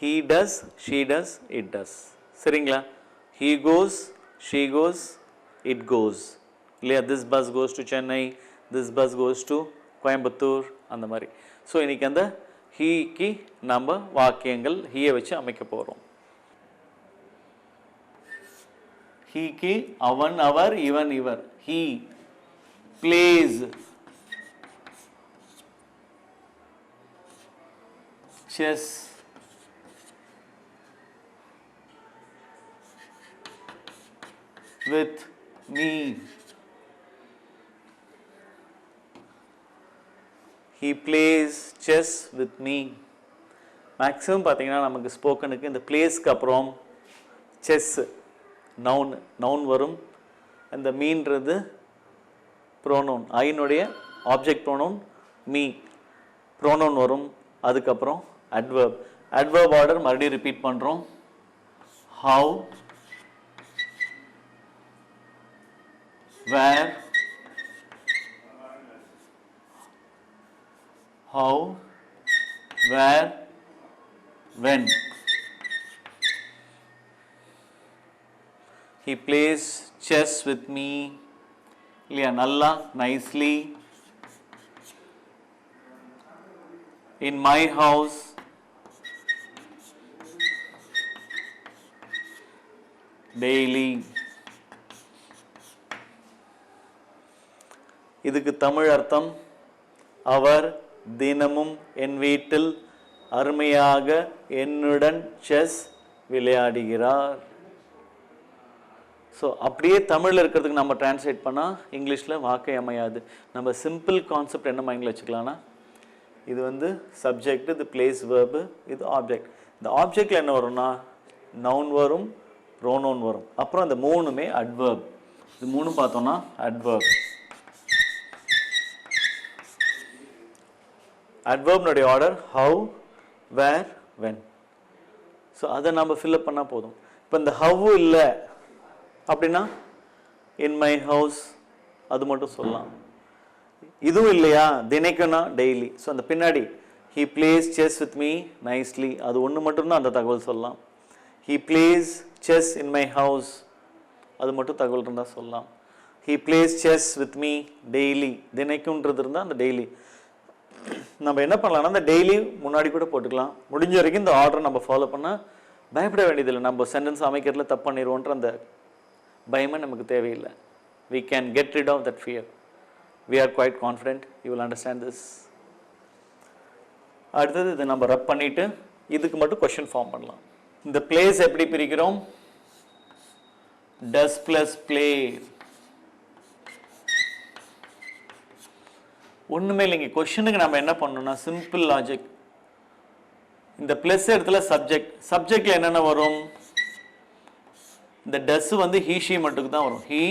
He does she does it does சரிங்களா? He goes she goes it goes இல்லையா? This bus goes to Chennai this bus goes to Coimbatore அந்த மாதிரி. So இன்னைக்கு அந்த ஹீக்கு நம்ம வாக்கியங்கள் ஹீயை வச்சு அமைக்க போகிறோம் ஹீக்கு அவன் அவர் இவன் இவர். He plays chess with me. He plays chess with me. Maximum பார்த்தீங்கன்னா நமக்கு ஸ்போக்கனுக்கு இந்த பிளேஸ்க்கு அப்புறம் செஸ் நவுன் நவுன் வரும். அந்த மீன்றது ப்ரோனோன் ஐனுடைய ஆப்ஜெக்ட் ப்ரோனோன் மீ ப்ரோனோன் வரும். அதுக்கப்புறம் அட்வர்ப் அட்வர்ப் ஆர்டர் மறுபடியும் ரிப்பீட் பண்ணுறோம் how where, how, where, when. He plays chess with me, Lianalla, nicely. In my house, daily. இதுக்கு தமிழ் அர்த்தம் அவர் தினமும் என் வீட்டில் அருமையாக என்னுடன் செஸ் விளையாடுகிறார். ஸோ அப்படியே தமிழில் இருக்கிறதுக்கு நம்ம டிரான்ஸ்லேட் பண்ணால் இங்கிலீஷில் வாக்கை அமையாது. நம்ம சிம்பிள் கான்செப்ட் என்ன மைண்டில் வச்சுக்கலாம்னா இது வந்து சப்ஜெக்ட் இது பிளேஸ் வேர்பு இது ஆப்ஜெக்ட் இந்த ஆப்ஜெக்டில் என்ன வரும்னா நவுன் வரும் ப்ரோனவுன் வரும். அப்புறம் இந்த மூணுமே அட்வர்ப் இது மூணு பார்த்தோம்னா adverb அட்வர்ப்னுடைய order how where when so அதை நம்ம ஃபில்லப் பண்ணால் போதும். இப்போ இந்த ஹவ்வு இல்லை அப்படின்னா இன் மை ஹவுஸ் அது மட்டும் சொல்லலாம். இதுவும் இல்லையா? தினைக்கும்னா டெய்லி ஸோ அந்த பின்னாடி he plays chess with me nicely அது ஒன்று மட்டும்தான் அந்த தகவல் சொல்லலாம். He plays chess in my house அது மட்டும் தகவல் இருந்தால் சொல்லலாம். He plays chess with me daily தினைக்கும்ன்றது இருந்தால் அந்த டெய்லி நம்ம என்ன பண்ணலாம்னா அந்த டெய்லி முன்னாடி கூட போட்டுக்கலாம். முடிஞ்ச வரைக்கும் இந்த ஆர்டரை நம்ம ஃபாலோ பண்ணால் பயப்பட வேண்டியதில்லை. நம்ம சென்டென்ஸ் அமைக்கிறதுல தப்பு பண்ணிடுவோன்ற அந்த பயமே நமக்கு தேவையில்லை. We can get rid of that fear we are quite confident you will understand this அடுத்தது இதை நம்ம ரப் பண்ணிவிட்டு இதுக்கு மட்டும் கொஷின் ஃபார்ம் பண்ணலாம். இந்த பிளேஸ் எப்படி பிரிக்கிறோம்? டஸ் ப்ளஸ் பிளே ஒன்றுமே இல்லைங்க. கொஷனுக்கு நம்ம என்ன பண்ணணும்னா சிம்பிள் லாஜிக் இந்த ப்ளஸ் இடத்துல சப்ஜெக்ட் சப்ஜெக்டில் என்னென்ன வரும்? இந்த டஸ் வந்து ஹீ ஷீ மட்டுக்கு தான் வரும். ஹீ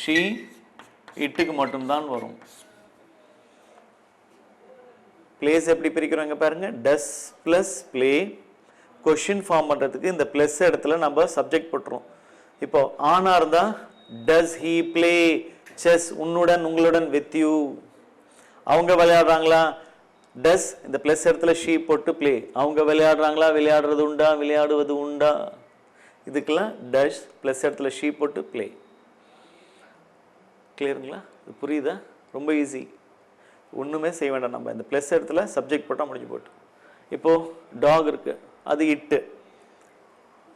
ஷீ இட்டுக்கு மட்டும்தான் வரும். பிளேஸ் எப்படி பிரிக்கிறோம் இங்கே பாருங்கள் does plus play question form பண்ணுறதுக்கு இந்த ப்ளஸ் இடத்துல நம்ம சப்ஜெக்ட் போட்டுரும் இப்போ ஆனா இருந்தால் டஸ் ஹீ ப்ளே செஸ் உன்னுடன் உங்களுடன் வித் யூ அவங்க விளையாடுறாங்களா? டஸ் இந்த ப்ளஸ் இடத்துல ஷீ போட்டு ப்ளே அவங்க விளையாடுறாங்களா? விளையாடுறது உண்டா? விளையாடுவது உண்டா? இதுக்கெல்லாம் டஸ் ப்ளஸ் இடத்துல ஷீ போட்டு ப்ளே கிளியருங்களா இது புரியுதா? ரொம்ப ஈஸி ஒன்றுமே செய்ய வேண்டாம் நம்ம. இந்த ப்ளஸ் இடத்துல சப்ஜெக்ட் போட்டால் முடிஞ்சு போட்டு. இப்போது டாக் இருக்குது அது இட்டு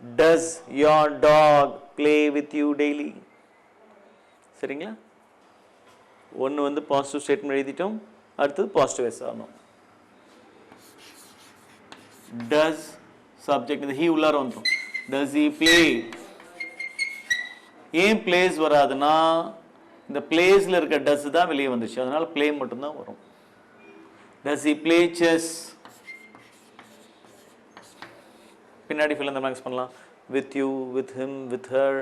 does your dog play with you daily சரிங்களா? ஒன்று வந்து பாசிட்டிவ் ஸ்டேட்மெண்ட் எழுதிட்டோம் அடுத்தது பாசிட்டிவ் எஸ் ஆகணும். டஸ் சப்ஜெக்ட் இந்த ஹீ உள்ளார வந்துடும் டஸ் ஹி ப்ளே ஏன் பிளேஸ் வராதுன்னா இந்த பிளேஸில் இருக்க டஸ் தான் வெளியே வந்துச்சு. அதனால் ப்ளே மட்டும்தான் வரும். டஸ் ஹி ப்ளே செஸ் பின்னாடி ஃபில் அந்த மேக்ஸ் பண்ணலாம். With you with him with her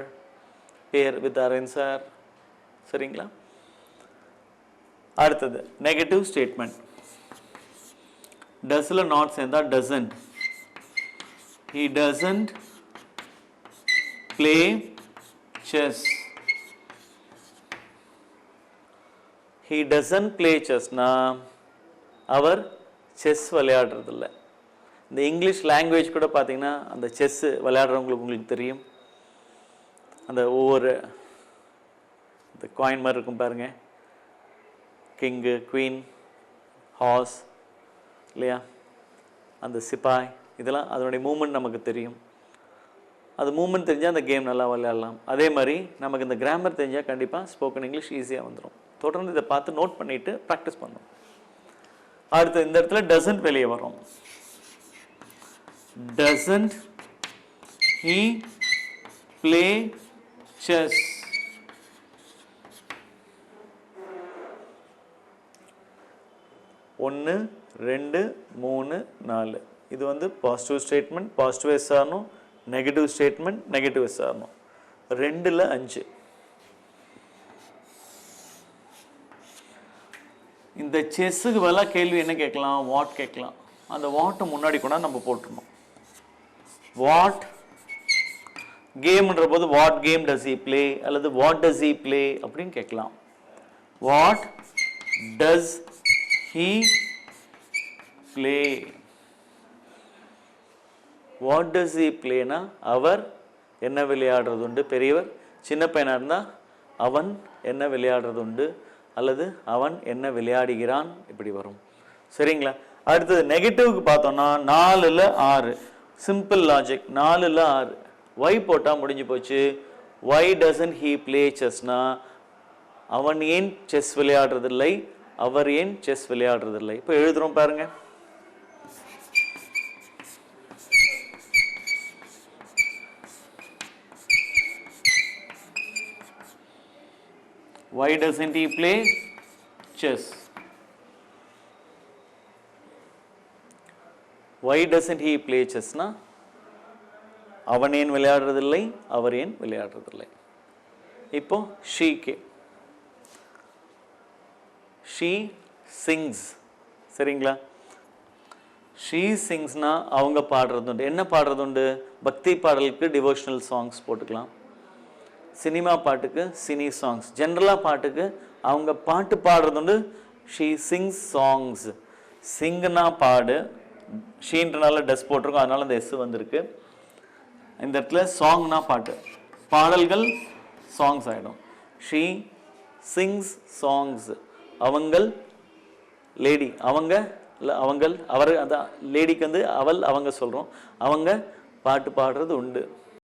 பேர் வித் அரேன் சார் சரிங்களா? அடுத்தது நெகட்டிவ் ஸ்டேட்மெண்ட் டஸ்ல நாட் சேர்ந்தா doesn't he doesn't play chess he doesn't play Cessna அவர் செஸ் விளையாடுறதில்ல. இந்த இங்கிலீஷ் லாங்குவேஜ் கூட பார்த்தீங்கன்னா அந்த செஸ்ஸு விளையாடுறவங்களுக்கு உங்களுக்கு தெரியும். அந்த ஒவ்வொரு இந்த காயின் மாதிரி இருக்கும் பாருங்கள் கிங்கு குவீன் ஹார்ஸ் இல்லையா? அந்த சிப்பாய் இதெல்லாம் அதனுடைய மூமெண்ட் நமக்கு தெரியும். அது மூமெண்ட் தெரிஞ்சால் அந்த கேம் நல்லா விளையாடலாம். அதே மாதிரி நமக்கு இந்த கிராமர் தெரிஞ்சால் கண்டிப்பாக ஸ்போக்கன் இங்கிலீஷ் ஈஸியாக வந்துடும் தொடர்ந்து இதை பார்த்து நோட் பண்ணிவிட்டு ப்ராக்டிஸ் பண்ணும் அடுத்து இந்த இடத்துல டசன்ட் வெளியே வரும். டசன்ட் ஹீ ப்ளே செஸ் ஒன்று ரெண்டு மூணு நாலு. இது வந்து பாசிட்டிவ் ஸ்டேட்மெண்ட் பாசிட்டிவ் எஸ் ஆகணும் நெகட்டிவ் ஸ்டேட்மெண்ட் நெகட்டிவ் எஸ் ஆகணும் ரெண்டில் அஞ்சு. இந்த செஸ்ஸுக்கு பதிலா கேள்வி என்ன கேட்கலாம்? வாட் கேட்கலாம். அந்த வாட்டை முன்னாடி கூட நம்ம போட்டுருணும். வாட் கேம்ன்ற போது what game does he play அல்லது வாட் டஸ் இ ப்ளே அப்படின்னு கேட்கலாம். What does he play what does he ப்ளேனா அவர் என்ன விளையாடுறது உண்டு பெரியவர் சின்ன பையனாக இருந்தால் அவன் என்ன விளையாடுறது உண்டு அல்லது அவன் என்ன விளையாடுகிறான்? இப்படி வரும். சரிங்களா? அடுத்தது நெகட்டிவ்க்கு பார்த்தோம்னா நாலில் ஆறு. சிம்பிள் லாஜிக் நாலில் ஆறு. ஒய் போட்டால் முடிஞ்சு போச்சு. ஒய் டசன் ஹீ ப்ளே செஸ்னா அவன் ஏன் செஸ் விளையாடுறதில்லை? அவர் ஏன் செஸ் விளையாடுறதில்லை? இப்போ எழுதுறோம் பாருங்க. Why doesn't he play chess? Why doesn't he play chess? na? அவன் ஏன் விளையாடுறதில்லை? அவர் ஏன் விளையாடுறதில்லை? இப்போ ஷீகே. ஷீ சிங்ஸ் சரிங்களா? ஷீ சிங்ஸ்னா அவங்க பாடுறது உண்டு. என்ன பாடுறது உண்டு? பக்தி பாடலுக்கு டிவோஷனல் சாங்ஸ் போட்டுக்கலாம். சினிமா பாட்டுக்கு சினி சாங்ஸ் ஜென்ரலாக பாட்டுக்கு அவங்க பாட்டு பாடுறது உண்டு. ஷீ சிங்ஸ் சாங்ஸ் சிங்னா பாடு. ஷீன்றனால டஸ் போட்டிருக்கோம். அதனால இந்த எஸ் வந்திருக்கு. இந்த இடத்துல சாங்னா பாட்டு. பாடல்கள் சாங்ஸ் ஆகிடும் ஷீ சிங்ஸ் சாங்ஸ் அவங்கள் லேடி அவங்க இல்லை அவங்கள் அவர் அதான் லேடிக்கு வந்து அவள் அவங்க சொல்கிறோம் அவங்க பாட்டு பாடுறது உண்டு.